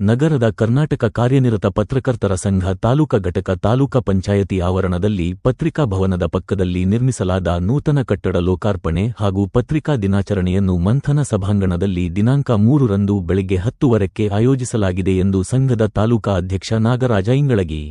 ನಗರದ ಕರ್ನಾಟಕ ಕಾರ್ಯನಿರತ ಪತ್ರಕರ್ತರ ಸಂಘ ತಾಲೂಕಾ ಘಟಕ ತಾಲೂಕಾ ಪಂಚಾಯತಿ ಆವರಣದಲ್ಲಿ ಪತ್ರಿಕಾ ಭವನದ ಪಕ್ಕದಲ್ಲಿ ನಿರ್ಮಿಸಲಾದ ನೂತನ ಕಟ್ಟಡ ಲೋಕಾರ್ಪಣೆ ಹಾಗೂ ಪತ್ರಿಕಾ ದಿನಾಚರಣೆಯನ್ನು ಮಂಥನ ಸಭಾಂಗಣದಲ್ಲಿ ದಿನಾಂಕ ಮೂರು ರಂದು ಬೆಳಿಗ್ಗೆ ಹತ್ತುವರಕ್ಕೆ ಆಯೋಜಿಸಲಾಗಿದೆ ಎಂದು ಸಂಘದ ತಾಲೂಕಾ ಅಧ್ಯಕ್ಷ ನಾಗರಾಜ ಇಂಗಳಗಿ.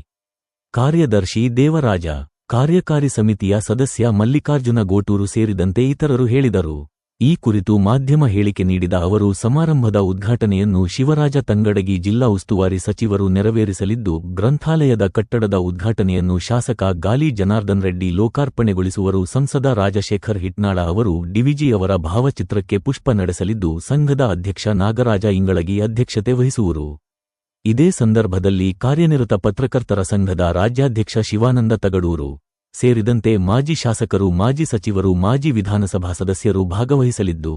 ಕಾರ್ಯದರ್ಶಿ ದೇವರಾಜ, ಕಾರ್ಯಕಾರಿ ಸಮಿತಿಯ ಸದಸ್ಯ ಮಲ್ಲಿಕಾರ್ಜುನ ಗೋಟೂರು ಸೇರಿದಂತೆ ಇತರರು ಹೇಳಿದರು. ಈ ಕುರಿತು ಮಾಧ್ಯಮ ಹೇಳಿಕೆ ನೀಡಿದ ಅವರು, ಸಮಾರಂಭದ ಉದ್ಘಾಟನೆಯನ್ನು ಶಿವರಾಜ ತಂಗಡಗಿ ಜಿಲ್ಲಾ ಉಸ್ತುವಾರಿ ಸಚಿವರು ನೆರವೇರಿಸಲಿದ್ದು, ಗ್ರಂಥಾಲಯದ ಕಟ್ಟಡದ ಉದ್ಘಾಟನೆಯನ್ನು ಶಾಸಕ ಗಾಲಿ ಜನಾರ್ದನ್ ರೆಡ್ಡಿ ಲೋಕಾರ್ಪಣೆಗೊಳಿಸುವರು ಸಂಸದ ರಾಜಶೇಖರ್ ಹಿಟ್ನಾಳ ಅವರು, ಡಿವಿಜಿ ಅವರ ಭಾವಚಿತ್ರಕ್ಕೆ ಪುಷ್ಪ ನಡೆಸಲಿದ್ದು, ಸಂಘದ ಅಧ್ಯಕ್ಷ ನಾಗರಾಜ ಇಂಗಳಗಿ ಅಧ್ಯಕ್ಷತೆ ವಹಿಸುವರು. ಇದೇ ಸಂದರ್ಭದಲ್ಲಿ ಕಾರ್ಯನಿರತ ಪತ್ರಕರ್ತರ ಸಂಘದ ರಾಜ್ಯಾಧ್ಯಕ್ಷ ಶಿವಾನಂದ ತಗಡೂರು ಸೇರಿದಂತೆ ಮಾಜಿ ಶಾಸಕರು, ಮಾಜಿ ಸಚಿವರು, ಮಾಜಿ ವಿಧಾನಸಭಾ ಸದಸ್ಯರು ಭಾಗವಹಿಸಲಿದ್ದು,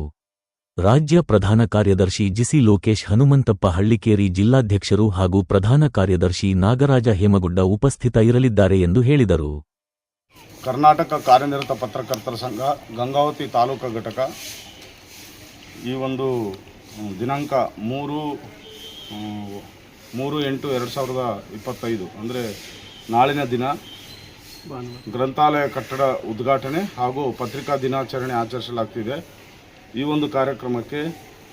ರಾಜ್ಯ ಪ್ರಧಾನ ಕಾರ್ಯದರ್ಶಿ ಜಿಸಿ ಲೋಕೇಶ್, ಹನುಮಂತಪ್ಪ ಹಳ್ಳಿಕೇರಿ ಜಿಲ್ಲಾಧ್ಯಕ್ಷರು ಹಾಗೂ ಪ್ರಧಾನ ಕಾರ್ಯದರ್ಶಿ ನಾಗರಾಜ ಹೇಮಗುಡ್ಡ ಉಪಸ್ಥಿತ ಇರಲಿದ್ದಾರೆ ಎಂದು ಹೇಳಿದರು. ಕರ್ನಾಟಕ ಕಾರ್ಯನಿರತ ಪತ್ರಕರ್ತರ ಸಂಘ, ಗಂಗಾವತಿ ತಾಲೂಕು ಘಟಕ. ಈ ಒಂದು ದಿನಾಂಕ ಮೂರು ಮೂರು ಎಂಟು ಎರಡು ಸಾವಿರದ ಇಪ್ಪತ್ತೈದು, ಅಂದರೆ ನಾಳಿನ ದಿನ ಗ್ರಂಥಾಲಯ ಕಟ್ಟಡ ಉದ್ಘಾಟನೆ ಹಾಗೂ ಪತ್ರಿಕಾ ದಿನಾಚರಣೆ ಆಚರಿಸಲಾಗ್ತಿದೆ. ಈ ಒಂದು ಕಾರ್ಯಕ್ರಮಕ್ಕೆ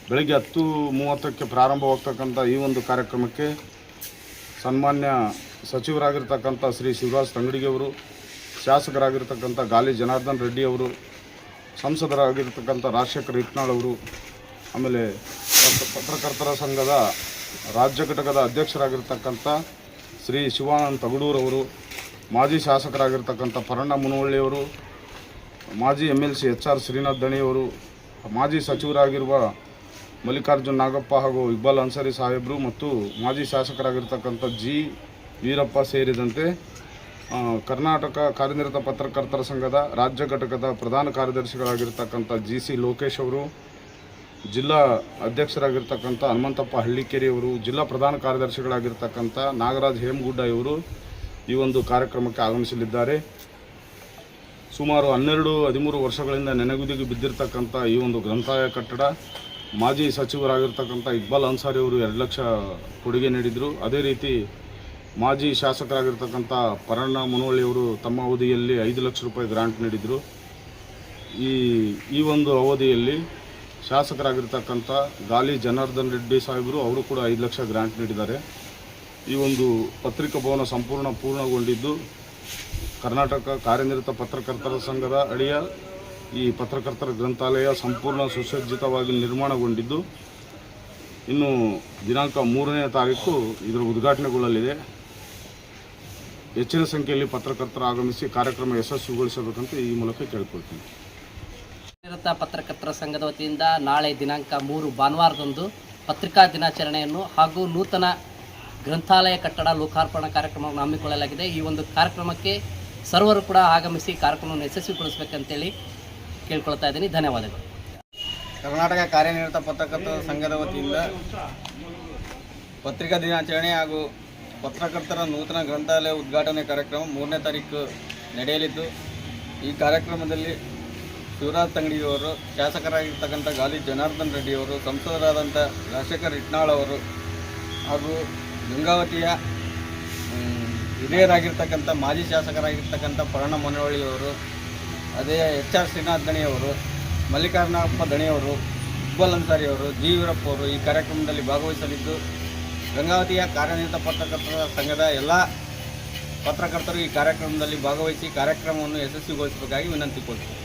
ಬೆಳಗ್ಗೆ ಹತ್ತು ಮೂವತ್ತಕ್ಕೆ ಪ್ರಾರಂಭವಾಗ್ತಕ್ಕಂಥ ಈ ಒಂದು ಕಾರ್ಯಕ್ರಮಕ್ಕೆ ಸನ್ಮಾನ್ಯ ಸಚಿವರಾಗಿರ್ತಕ್ಕಂಥ ಶ್ರೀ ಶಿವರಾಜ್ ತಂಗಡಿಗೆಯವರು ಶಾಸಕರಾಗಿರ್ತಕ್ಕಂಥ ಗಾಲಿ ಜನಾರ್ದನ್ ರೆಡ್ಡಿ ಅವರು, ಸಂಸದರಾಗಿರ್ತಕ್ಕಂಥ ರಾಜಶೇಖರ್ ಇಟ್ನಾಳ್ ಅವರು, ಆಮೇಲೆ ಪತ್ರ- ಪತ್ರಕರ್ತರ ಸಂಘದ ರಾಜ್ಯ ಘಟಕದ ಅಧ್ಯಕ್ಷರಾಗಿರ್ತಕ್ಕಂಥ ಶ್ರೀ ಶಿವಾನಂದ್ ತಗಡೂರವರು, ಮಾಜಿ ಶಾಸಕರಾಗಿರ್ತಕ್ಕಂಥ ಪರಣ್ಣ ಮುನವಳ್ಳಿಯವರು, ಮಾಜಿ M L C H R Shrinath ದಣಿಯವರು, ಮಾಜಿ ಸಚಿವರಾಗಿರುವ ಮಲ್ಲಿಕಾರ್ಜುನ್ ನಾಗಪ್ಪ ಹಾಗೂ ಇಕ್ಬಾಲ್ ಅನ್ಸಾರಿ ಸಾಹೇಬರು ಮತ್ತು ಮಾಜಿ ಶಾಸಕರಾಗಿರ್ತಕ್ಕಂಥ ಜಿ ವೀರಪ್ಪ ಸೇರಿದಂತೆ ಕರ್ನಾಟಕ ಕಾರ್ಯನಿರತ ಪತ್ರಕರ್ತರ ಸಂಘದ ರಾಜ್ಯ ಘಟಕದ ಪ್ರಧಾನ ಕಾರ್ಯದರ್ಶಿಗಳಾಗಿರ್ತಕ್ಕಂಥ ಜಿ ಸಿ ಲೋಕೇಶ್ ಅವರು ಜಿಲ್ಲಾ ಅಧ್ಯಕ್ಷರಾಗಿರ್ತಕ್ಕಂಥ ಹನುಮಂತಪ್ಪ ಹಳ್ಳಿಕೇರಿಯವರು, ಜಿಲ್ಲಾ ಪ್ರಧಾನ ಕಾರ್ಯದರ್ಶಿಗಳಾಗಿರ್ತಕ್ಕಂಥ ನಾಗರಾಜ್ ಹೇಮಗುಡ್ಡ ಇವರು ಈ ಒಂದು ಕಾರ್ಯಕ್ರಮಕ್ಕೆ ಆಗಮಿಸಲಿದ್ದಾರೆ. ಸುಮಾರು ಹನ್ನೆರಡು, ಹದಿಮೂರು ವರ್ಷಗಳಿಂದ ನೆನೆಗುದಿಗೆ ಬಿದ್ದಿರತಕ್ಕಂಥ ಈ ಒಂದು ಗ್ರಂಥಾಲಯ ಕಟ್ಟಡ, ಮಾಜಿ ಸಚಿವರಾಗಿರ್ತಕ್ಕಂಥ ಇಕ್ಬಾಲ್ ಅನ್ಸಾರಿ ಅವರು ಎರಡು ಲಕ್ಷ ಕೊಡುಗೆ ನೀಡಿದರು. ಅದೇ ರೀತಿ ಮಾಜಿ ಶಾಸಕರಾಗಿರ್ತಕ್ಕಂಥ ಪರಣ್ಣ ಮುನವಳ್ಳಿಯವರು ತಮ್ಮ ಅವಧಿಯಲ್ಲಿ ಐದು ಲಕ್ಷ ರೂಪಾಯಿ ಗ್ರಾಂಟ್ ನೀಡಿದರು. ಈ ಈ ಒಂದು ಅವಧಿಯಲ್ಲಿ ಶಾಸಕರಾಗಿರ್ತಕ್ಕಂಥ ಗಾಲಿ ಜನಾರ್ದನ್ ರೆಡ್ಡಿ ಸಾಹೇಬರು ಅವರು ಕೂಡ ಐದು ಲಕ್ಷ ಗ್ರಾಂಟ್ ನೀಡಿದ್ದಾರೆ. ಈ ಒಂದು ಪತ್ರಿಕಾ ಭವನ ಸಂಪೂರ್ಣ ಪೂರ್ಣಗೊಂಡಿದ್ದು ಕರ್ನಾಟಕ ಕಾರ್ಯನಿರತ ಪತ್ರಕರ್ತರ ಸಂಘದ ಅಡಿಯ ಈ ಪತ್ರಕರ್ತರ ಗ್ರಂಥಾಲಯ ಸಂಪೂರ್ಣ ಸುಸಜ್ಜಿತವಾಗಿ ನಿರ್ಮಾಣಗೊಂಡಿದ್ದು, ಇನ್ನು ದಿನಾಂಕ ಮೂರನೇ ತಾರೀಕು ಇದರ ಉದ್ಘಾಟನೆಗೊಳ್ಳಲಿದೆ. ಹೆಚ್ಚಿನ ಸಂಖ್ಯೆಯಲ್ಲಿ ಪತ್ರಕರ್ತರು ಆಗಮಿಸಿ ಕಾರ್ಯಕ್ರಮ ಯಶಸ್ವಿಗೊಳಿಸಬೇಕಂತ ಈ ಮೂಲಕ ಕೇಳ್ಕೊಳ್ತೀನಿ. ನಿರತ ಪತ್ರಕರ್ತರ ಸಂಘದ ವತಿಯಿಂದ ನಾಳೆ ದಿನಾಂಕ ಮೂರು ಭಾನುವಾರದಂದು ಪತ್ರಿಕಾ ದಿನಾಚರಣೆಯನ್ನು ಹಾಗೂ ನೂತನ ಗ್ರಂಥಾಲಯ ಕಟ್ಟಡ ಲೋಕಾರ್ಪಣಾ ಕಾರ್ಯಕ್ರಮವನ್ನು ಹಮ್ಮಿಕೊಳ್ಳಲಾಗಿದೆ. ಈ ಒಂದು ಕಾರ್ಯಕ್ರಮಕ್ಕೆ ಸರ್ವರು ಕೂಡ ಆಗಮಿಸಿ ಕಾರ್ಯಕ್ರಮವನ್ನು ಯಶಸ್ವಿಗೊಳಿಸಬೇಕಂತೇಳಿ ಕೇಳ್ಕೊಳ್ತಾ ಇದ್ದೀನಿ. ಧನ್ಯವಾದಗಳು. ಕರ್ನಾಟಕ ಕಾರ್ಯನಿರತ ಪತ್ರಕರ್ತರ ಸಂಘದ ವತಿಯಿಂದ ಪತ್ರಿಕಾ ದಿನಾಚರಣೆ ಹಾಗೂ ಪತ್ರಕರ್ತರ ನೂತನ ಗ್ರಂಥಾಲಯ ಉದ್ಘಾಟನೆ ಕಾರ್ಯಕ್ರಮ ಮೂರನೇ ತಾರೀಕು ನಡೆಯಲಿದ್ದು, ಈ ಕಾರ್ಯಕ್ರಮದಲ್ಲಿ ಶಿವರಾಜ್ ತಂಗಡಿಯವರು ಶಾಸಕರಾಗಿರ್ತಕ್ಕಂಥ ಗಾಲಿ ಜನಾರ್ದನ್ ರೆಡ್ಡಿಯವರು ಸಂಸದರಾದಂಥ ರಾಜಶೇಖರ್ ಇಟ್ನಾಳ್ ಅವರು ಹಾಗೂ ಗಂಗಾವತಿಯ ಹಿರಿಯರಾಗಿರ್ತಕ್ಕಂಥ ಮಾಜಿ ಶಾಸಕರಾಗಿರ್ತಕ್ಕಂಥ ಪರಣ ಮನವಳ್ಳಿಯವರು ಅದೇ ಎಚ್ ಆರ್ ಶ್ರೀನಾಥ್ ದಣಿಯವರು ಮಲ್ಲಿಕಾರ್ಜುನಪ್ಪ ದಣಿಯವರು ಇಕ್ಬಾಲ್ ಅನ್ಸಾರಿಯವರು ಜಿ ವೀರಪ್ಪ ಅವರು ಈ ಕಾರ್ಯಕ್ರಮದಲ್ಲಿ ಭಾಗವಹಿಸಲಿದ್ದು, ಗಂಗಾವತಿಯ ಕಾರ್ಯನಿರತ ಪತ್ರಕರ್ತರ ಸಂಘದ ಎಲ್ಲ ಪತ್ರಕರ್ತರು ಈ ಕಾರ್ಯಕ್ರಮದಲ್ಲಿ ಭಾಗವಹಿಸಿ ಕಾರ್ಯಕ್ರಮವನ್ನು ಯಶಸ್ವಿಗೊಳಿಸಬೇಕಾಗಿ ವಿನಂತಿಕೊಳ್ತೀನಿ.